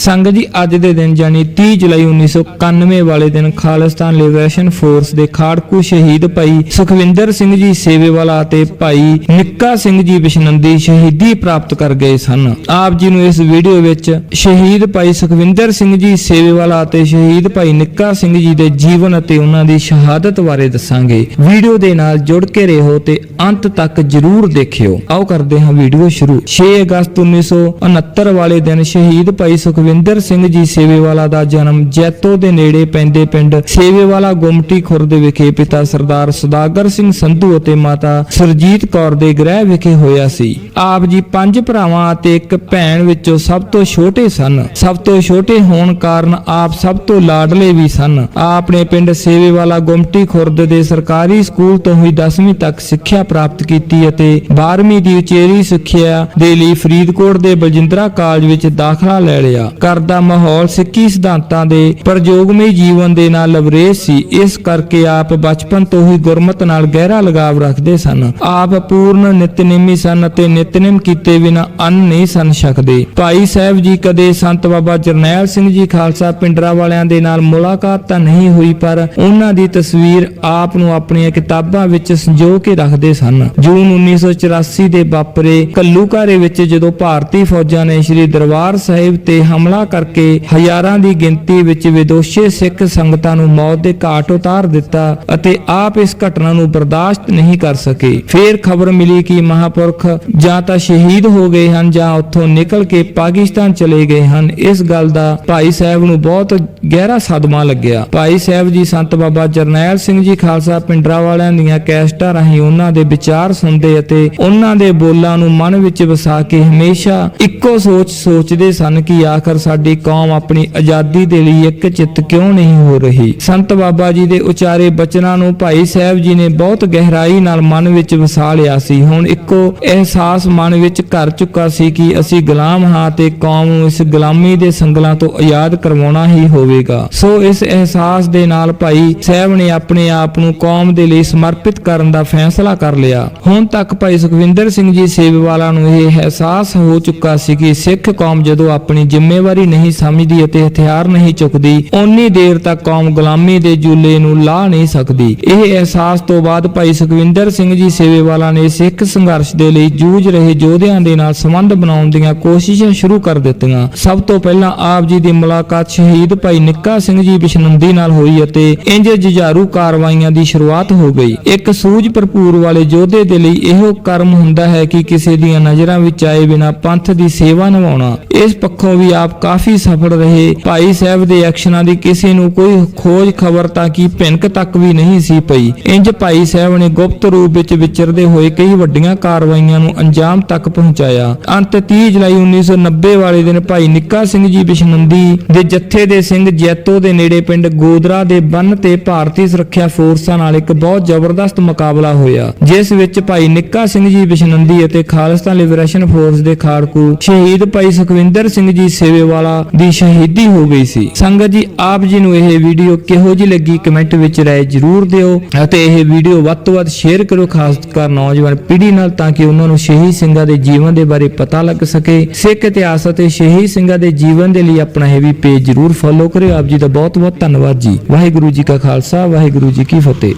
ਸੰਗਤ ਜੀ ਅੱਜ ਦੇ ਦਿਨ ਜਾਨੀ 30 ਜੁਲਾਈ 1991 ਵਾਲੇ ਦਿਨ ਖਾਲਿਸਤਾਨ ਲਿਬਰੇਸ਼ਨ ਫੋਰਸ ਦੇ ਖਾੜਕੂ ਸ਼ਹੀਦ ਭਾਈ ਸੁਖਵਿੰਦਰ ਸਿੰਘ ਜੀ ਸੇਵੇਵਾਲਾ ਅਤੇ ਭਾਈ ਨਿੱਕਾ ਸਿੰਘ ਜੀ ਬਿਸ਼ਨੰਦੀ ਸ਼ਹੀਦੀ ਪ੍ਰਾਪਤ ਕਰ ਗਏ ਸਨ। ਆਪ ਜੀ ਨੂੰ ਇਸ ਵੀਡੀਓ ਵਿੱਚ ਸ਼ਹੀਦ ਭਾਈ ਸੁਖਵਿੰਦਰ ਸਿੰਘ ਜੀ ਸੇਵੇਵਾਲਾ ਅਤੇ ਸ਼ਹੀਦ ਭਾਈ ਨਿੱਕਾ ਸਿੰਘ ਜੀ ਦੇ ਜੀਵਨ ਅਤੇ ਉਹਨਾਂ ਦੀ ਸ਼ਹਾਦਤ ਬਾਰੇ ਦੱਸਾਂਗੇ। ਵੀਡੀਓ ਦੇ ਨਾਲ ਜੁੜ ਕੇ ਰਹੋ ਤੇ ਅੰਤ ਤੱਕ ਜਰੂਰ ਦੇਖਿਓ। ਆਓ ਕਰਦੇ ਹਾਂ ਵੀਡੀਓ ਸ਼ੁਰੂ। 6 ਅਗਸਤ 1969 ਵਾਲੇ ਦਿਨ ਸ਼ਹੀਦ ਭਾਈ ਸੁਖਵਿੰਦਰ ਸਿੰਘ ਜੀ ਸੇਵੇਵਾਲਾ ਦਾ ਜਨਮ ਜੈਤੋ ਦੇ ਨੇੜੇ ਪੈਂਦੇ ਪਿੰਡ ਸੇਵੇਵਾਲਾ ਗੁਮਟੀ ਖੁਰਦ ਵਿਖੇ ਪਿਤਾ ਸਰਦਾਰ ਸੁਦਾਗਰ ਸਿੰਘ ਸੰਧੂ ਅਤੇ ਮਾਤਾ ਸੁਰਜੀਤ ਕੌਰ ਦੇ ਗ੍ਰਹਿ ਵਿਖੇ ਹੋਇਆ ਸੀ। ਆਪ ਜੀ ਪੰਜ ਭਰਾਵਾਂ ਅਤੇ ਇੱਕ ਭੈਣ ਵਿੱਚੋਂ ਸਭ ਤੋਂ ਛੋਟੇ ਸਨ। ਸਭ ਤੋਂ ਛੋਟੇ ਹੋਣ ਕਾਰਨ ਆਪ ਸਭ ਤੋਂ ਲਾਡਲੇ ਵੀ ਸਨ। ਆਪ ਨੇ ਪਿੰਡ ਸੇਵੇਵਾਲਾ ਗੁਮਟੀ ਖੁਰਦ ਦੇ ਸਰਕਾਰੀ ਸਕੂਲ ਤੋਂ ਹੀ 10ਵੀਂ ਤੱਕ ਸਿੱਖਿਆ ਪ੍ਰਾਪਤ ਕੀਤੀ ਅਤੇ 12ਵੀਂ ਦੀ ਉਚੇਰੀ ਸਿੱਖਿਆ ਦੇ ਲਈ ਫਰੀਦਕੋਟ ਦੇ ਬਲਜਿੰਦਰਾ ਕਾਲਜ ਵਿੱਚ ਦਾਖਲਾ ਲੈ ਲਿਆ। ਘਰ ਦਾ ਮਾਹੌਲ ਸਿੱਖੀ ਸਿਧਾਂਤਾਂ ਦੇ ਪ੍ਰਯੋਗਮਈ ਜੀਵਨ ਦੇ ਨਾਲ ਲਵਰੇਜ ਸੀ। ਇਸ ਕਰਕੇ ਆਪ ਬਚਪਨ ਤੋਂ ਹੀ ਗੁਰਮਤ ਨਾਲ ਗਹਿਰਾ ਲਗਾਵ ਰੱਖਦੇ ਸਨ। ਆਪ ਪੂਰਨ ਨਿਤਨੇਮੀ ਸਨ ਅਤੇ ਨਿਤਨੇਮ ਕੀਤੇ ਬਿਨਾ ਅੰਨ ਨਹੀਂ ਸਨ ਛਕਦੇ ਭਾਈ ਸਾਹਿਬ ਜੀ ਕਦੇ ਸੰਤ ਬਾਬਾ ਜਰਨੈਲ ਸਿੰਘ ਜੀ ਖਾਲਸਾ ਪਿੰਡਰਾ ਵਾਲਿਆਂ ਦੇ ਨਾਲ ਮੁਲਾਕਾਤ ਤਾਂ ਨਹੀਂ ਹੋਈ, ਪਰ ਉਹਨਾਂ ਦੀ ਤਸਵੀਰ ਆਪ ਨੂੰ ਆਪਣੀਆਂ ਕਿਤਾਬਾਂ ਵਿੱਚ ਸੰਜੋ ਕੇ ਰੱਖਦੇ ਸਨ। ਜੂਨ 1984 ਦੇ ਵਾਪਰੇ ਕੱਲੂਕਾਰੇ ਵਿੱਚ ਜਦੋਂ ਭਾਰਤੀ ਫੌਜਾਂ ਨੇ ਸ੍ਰੀ ਦਰਬਾਰ ਸਾਹਿਬ ਤੇ ਹਮਲਾ ਕਰਕੇ ਹਜ਼ਾਰਾਂ ਦੀ ਗਿਣਤੀ ਵਿੱਚ ਵਿਦੋਸ਼ੇ ਸਿੱਖ ਸੰਗਤਾਂ ਨੂੰ ਮੌਤ ਦੇ ਘਾਟ ਉਤਾਰ ਦਿੱਤਾ ਅਤੇ ਆਪ ਇਸ ਘਟਨਾ ਨੂੰ ਬਰਦਾਸ਼ਤ ਨਹੀਂ ਕਰ ਸਕੇ। ਫਿਰ ਖਬਰ ਮਿਲੀ ਕਿ ਮਹਾਪੁਰਖ ਜਾਂ ਤਾਂ ਸ਼ਹੀਦ ਹੋ ਗਏ ਹਨ ਜਾਂ ਉੱਥੋਂ ਨਿਕਲ ਕੇ ਪਾਕਿਸਤਾਨ ਚਲੇ ਗਏ ਹਨ। ਇਸ ਗੱਲ ਦਾ ਭਾਈ ਸਾਹਿਬ ਨੂੰ ਬਹੁਤ ਗਹਿਰਾ ਸਦਮਾ ਲੱਗਿਆ। ਭਾਈ ਸਾਹਿਬ ਜੀ, ਸੰਤ ਬਾਬਾ ਜਰਨੈਲ ਸਿੰਘ ਜੀ ਖਾਲਸਾ ਪਿੰਡਰਾ ਵਾਲਿਆਂ ਦੀਆਂ ਕੈਸਟਾਂ ਰਾਹੀਂ ਉਹਨਾਂ ਦੇ ਵਿਚਾਰ ਸੁਣਦੇ ਅਤੇ ਉਹਨਾਂ ਦੇ ਬੋਲਾਂ ਨੂੰ ਮਨ ਵਿੱਚ ਵਸਾ ਕੇ ਹਮੇਸ਼ਾ ਇੱਕੋ ਸੋਚ ਸੋਚਦੇ ਸਨ ਕਿ ਆਖਰ ਸਾਡੀ ਕੌਮ ਆਪਣੀ ਆਜ਼ਾਦੀ ਦੇ ਲਈ ਇੱਕ ਚਿੱਤ ਕਿਉਂ ਨਹੀਂ ਹੋ ਰਹੀ? ਸੰਤ ਬਾਬਾ ਜੀ ਦੇ ਉਚਾਰੇ ਬਚਨਾਂ ਨੂੰ ਭਾਈ ਸਾਹਿਬ ਜੀ ਨੇ ਬਹੁਤ ਗਹਿਰਾਈ ਨਾਲ ਮਨ ਵਿੱਚ ਵਸਾ ਲਿਆ ਸੀ। ਹੁਣ ਇੱਕੋ ਅਹਿਸਾਸ ਮਨ ਵਿੱਚ ਘਰ ਚੁੱਕਾ ਸੀ ਕਿ ਅਸੀਂ ਗੁਲਾਮ ਹਾਂ ਤੇ ਕੌਮ ਨੂੰ ਇਸ ਗੁਲਾਮੀ ਦੇ ਸੰਗਲਾਂ ਤੋਂ ਆਜ਼ਾਦ ਕਰਵਾਉਣਾ ਹੀ ਹੋਵੇਗਾ। ਸੋ ਇਸ ਅਹਿਸਾਸ ਦੇ ਨਾਲ ਭਾਈ ਸਾਹਿਬ ਨੇ ਆਪਣੇ ਆਪ ਨੂੰ ਕੌਮ ਦੇ ਲਈ ਸਮਰਪਿਤ ਕਰਨ ਦਾ ਫੈਸਲਾ ਕਰ ਲਿਆ। ਹੁਣ ਤੱਕ ਭਾਈ ਸੁਖਵਿੰਦਰ ਸਿੰਘ ਜੀ ਸੇਵਵਾਲਾ ਨੂੰ ਇਹ ਅਹਿਸਾਸ ਹੋ ਚੁੱਕਾ ਸੀ ਕਿ ਸਿੱਖ ਕੌਮ ਜਦੋਂ ਆਪਣੀ ਜ਼ਿੰਮੇਵਾਰੀ ਨਹੀਂ ਸਮਝਦੀ ਅਤੇ ਹਥਿਆਰ ਨਹੀਂ ਚੁੱਕਦੀ, ਓਨੀ ਦੇਰ ਤੱਕ ਕੌਮ ਗੁਲਾਮੀ ਦੇ ਜੂਲੇ ਨੂੰ ਲਾ ਨਹੀਂ ਸਕਦੀ। ਇਹ ਅਹਿਸਾਸ ਤੋਂ ਬਾਅਦ ਭਾਈ ਸੁਖਵਿੰਦਰ ਸਿੰਘ ਜੀ ਸੇਵੇਵਾਲਾ ਨੇ ਸਿੱਖ ਸੰਘਰਸ਼ ਦੇ ਲਈ ਜੂਝ ਰਹੇ ਯੋਧਿਆਂ ਦੇ ਨਾਲ ਸੰਬੰਧ ਬਣਾਉਣ ਦੀਆਂ ਕੋਸ਼ਿਸ਼ਾਂ ਸ਼ੁਰੂ ਕਰ ਦਿੱਤੀਆਂ। ਸਭ ਤੋਂ ਪਹਿਲਾਂ ਆਪ ਜੀ ਦੀ ਮੁਲਾਕਾਤ ਸ਼ਹੀਦ ਭਾਈ ਨਿੱਕਾ ਸਿੰਘ ਜੀ ਬਿਸ਼ਨੰਦੀ ਨਾਲ ਹੋਈ ਅਤੇ ਇੰਜ ਜੁਝਾਰੂ ਕਾਰਵਾਈਆਂ ਦੀ ਸ਼ੁਰੂਆਤ ਹੋ ਗਈ। ਇੱਕ ਸੂਝ ਭਰਪੂਰ ਵਾਲੇ ਯੋਧੇ ਦੇ ਲਈ ਇਹੋ ਕਰਮ ਹੁੰਦਾ ਹੈ ਕਿ ਕਿਸੇ ਦੀਆਂ ਨਜ਼ਰਾਂ ਵਿੱਚ ਆਏ ਬਿਨਾ ਪੰਥ ਦੀ ਸੇਵਾ ਨਿਭਾਉਣਾ। ਇਸ ਪੱਖੋਂ ਵੀ ਆਪ ਕਾਫੀ ਸਫਲ ਰਹੇ। ਭਾਈ ਸਾਹਿਬ ਦੇ ਐਕਸ਼ਨਾਂ ਦੀ ਕਿਸੇ ਨੂੰ ਕੋਈ ਖੋਜ ਖਬਰ ਤਾਂ ਕੀ ਭਿੰਕ ਤੱਕ ਵੀ ਨਹੀਂ ਸੀ ਪਈ। ਇੰਜ ਭਾਈ ਸਾਹਿਬ ਨੇ ਗੁਪਤ ਰੂਪ ਵਿੱਚ ਵਿਚਰਦੇ ਹੋਏ ਕਈ ਵੱਡੀਆਂ ਕਾਰਵਾਈਆਂ ਨੂੰ ਅੰਜਾਮ ਤੱਕ ਪਹੁੰਚਾਇਆ। ਅੰਤ 30 ਜੁਲਾਈ 1990 ਵਾਲੇ ਦਿਨ ਭਾਈ ਨਿੱਕਾ ਸਿੰਘ ਜੀ ਬਿਸ਼ਨੰਦੀ ਦੇ ਜੱਥੇ ਦੇ ਸਿੰਘ ਜੈਤੋ ਦੇ ਨੇੜੇ ਪਿੰਡ ਗੋਦਰਾ ਦੇ ਬੰਨ ਤੇ ਭਾਰਤੀ ਸੁਰੱਖਿਆ ਫੋਰਸਾਂ ਨਾਲ ਇੱਕ ਬਹੁਤ ਜ਼ਬਰਦਸਤ ਮੁਕਾਬਲਾ ਹੋਇਆ। ਜਿਸ ਵਿੱਚ ਭਾਈ ਨਿੱਕਾ ਸਿੰਘ ਜੀ ਬਿਸ਼ਨੰਦੀ ਅਤੇ ਖਾਲਿਸਤਾਨ ਲਿਬਰੇਸ਼ਨ ਫੋਰਸ ਦੇ ਖਾੜਕੂ ਸ਼ਹੀਦ ਭਾਈ ਸੁਖਵਿੰਦਰ ਸਿੰਘ ਜੀ ਵਾਲਾ ਦੀ ਸ਼ਹੀਦੀ ਹੋ ਗਈ ਸੀ। ਸੰਗਤ ਜੀ, ਆਪ ਜੀ ਨੂੰ ਇਹ ਵੀਡੀਓ ਕਿਹੋ ਜੀ ਲੱਗੀ ਕਮੈਂਟ ਵਿੱਚ ਰਾਏ ਜਰੂਰ ਦਿਓ ਅਤੇ ਇਹ ਵੀਡੀਓ ਵੱਧ ਤੋਂ ਵੱਧ ਸ਼ੇਅਰ ਕਰੋ ਖਾਸ ਕਰ ਨੌਜਵਾਨ ਪੀੜ੍ਹੀ ਨਾਲ ਤਾਂ ਕਿ ਉਹਨਾਂ ਨੂੰ ਸ਼ਹੀਦ ਸਿੰਘਾਂ ਦੇ ਜੀਵਨ ਦੇ ਬਾਰੇ ਪਤਾ ਲੱਗ ਸਕੇ। ਸਿੱਖ ਇਤਿਹਾਸ ਅਤੇ ਸ਼ਹੀਦ ਸਿੰਘਾਂ ਦੇ ਜੀਵਨ ਦੇ ਲਈ ਆਪਣਾ ਇਹ ਵੀ ਪੇਜ ਜਰੂਰ ਫੋਲੋ ਕਰਿਓ। ਆਪ ਜੀ ਦਾ ਬਹੁਤ ਬਹੁਤ ਧੰਨਵਾਦ ਜੀ। ਵਾਹਿਗੁਰੂ ਜੀ ਕਾ ਖਾਲਸਾ, ਵਾਹਿਗੁਰੂ ਜੀ ਕੀ ਫਤਿਹ।